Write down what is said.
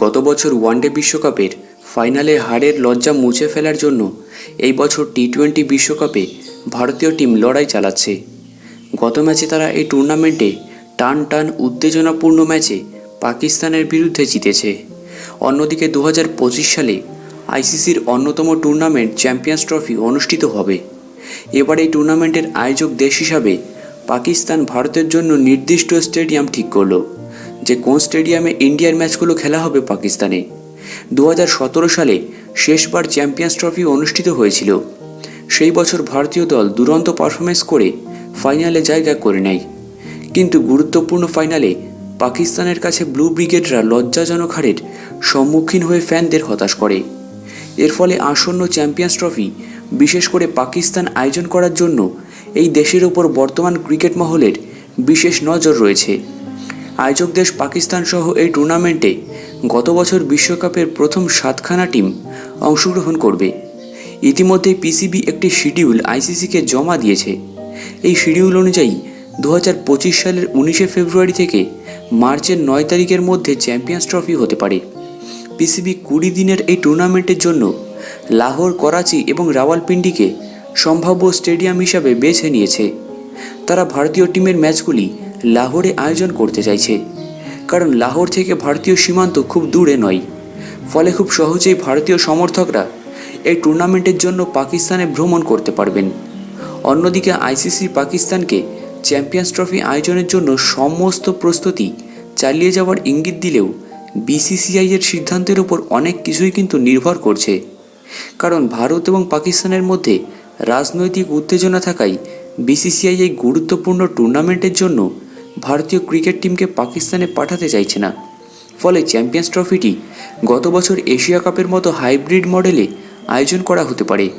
গত বছর ওয়ানডে বিশ্বকাপের ফাইনালে হারের লজ্জা মুছে ফেলার জন্য এই বছর টি টোয়েন্টি বিশ্বকাপে ভারতীয় টিম লড়াই চালাচ্ছে। গত ম্যাচে তারা এই টুর্নামেন্টে টান টান উত্তেজনাপূর্ণ ম্যাচে পাকিস্তানের বিরুদ্ধে জিতেছে। অন্যদিকে দু হাজার পঁচিশ সালে আইসিসির অন্যতম টুর্নামেন্ট চ্যাম্পিয়ন্স ট্রফি অনুষ্ঠিত হবে। এবার এই টুর্নামেন্টের আয়োজক দেশ হিসাবে পাকিস্তান ভারতের জন্য নির্দিষ্ট স্টেডিয়াম ঠিক করল। যে কোন স্টেডিয়ামে ইন্ডিয়ার ম্যাচগুলো খেলা হবে পাকিস্তানে। দু হাজার সতেরো সালে শেষবার চ্যাম্পিয়ন্স ট্রফি অনুষ্ঠিত হয়েছিল। সেই বছর ভারতীয় দল দুরন্ত পারফরমেন্স করে ফাইনালে জায়গা করে নেয়। কিন্তু গুরুত্বপূর্ণ ফাইনালে পাকিস্তানের কাছে ব্লু ব্রিগেডরা লজ্জাজনক হারের সম্মুখীন হয়ে ফ্যানদের হতাশ করে। এর ফলে আসন্ন চ্যাম্পিয়ন্স ট্রফি বিশেষ করে পাকিস্তান আয়োজন করার জন্য এই দেশের ওপর বর্তমান ক্রিকেট মহলের বিশেষ নজর রয়েছে। আয়োজক দেশ পাকিস্তান সহ এই টুর্নামেন্টে গত বছর বিশ্বকাপের প্রথম সাতখানা টিম অংশগ্রহণ করবে। ইতিমধ্যে পিসিবি একটি শিডিউল আইসিসিকে জমা দিয়েছে। এই শিডিউল অনুযায়ী দু হাজার পঁচিশ সালের উনিশে ফেব্রুয়ারি থেকে মার্চের নয় তারিখের মধ্যে চ্যাম্পিয়ন্স ট্রফি হতে পারে। পিসিবি কুড়ি দিনের এই টুর্নামেন্টের জন্য লাহোর, করাচি এবং রাওয়ালপিন্ডিকে সম্ভাব্য স্টেডিয়াম হিসাবে বেছে নিয়েছে। তারা ভারতীয় টিমের ম্যাচগুলি লাহোরে আয়োজন করতে চাইছে। কারণ লাহোর থেকে ভারতীয় সীমান্ত খুব দূরে নয়। ফলে খুব সহজেই ভারতীয় সমর্থকরা এই টুর্নামেন্টের জন্য পাকিস্তানে ভ্রমণ করতে পারবেন। অন্যদিকে আইসিসি পাকিস্তানকে চ্যাম্পিয়ন্স ট্রফি আয়োজনের জন্য সমস্ত প্রস্তুতি চালিয়ে যাওয়ার ইঙ্গিত দিলেও বিসিসিআই এর সিদ্ধান্তের উপর অনেক কিছুই কিন্তু নির্ভর করছে। কারণ ভারত এবং পাকিস্তানের মধ্যে রাজনৈতিক উত্তেজনা থাকায় বিসিসিআই এই গুরুত্বপূর্ণ টুর্নামেন্টের জন্য ভারতীয় ক্রিকেট টিমকে পাকিস্তানে পাঠাতে চাইছে না। ফলে চ্যাম্পিয়ন্স ট্রফিটি গত বছর এশিয়া কাপের মতো হাইব্রিড মডেলে আয়োজন করা হতে পারে।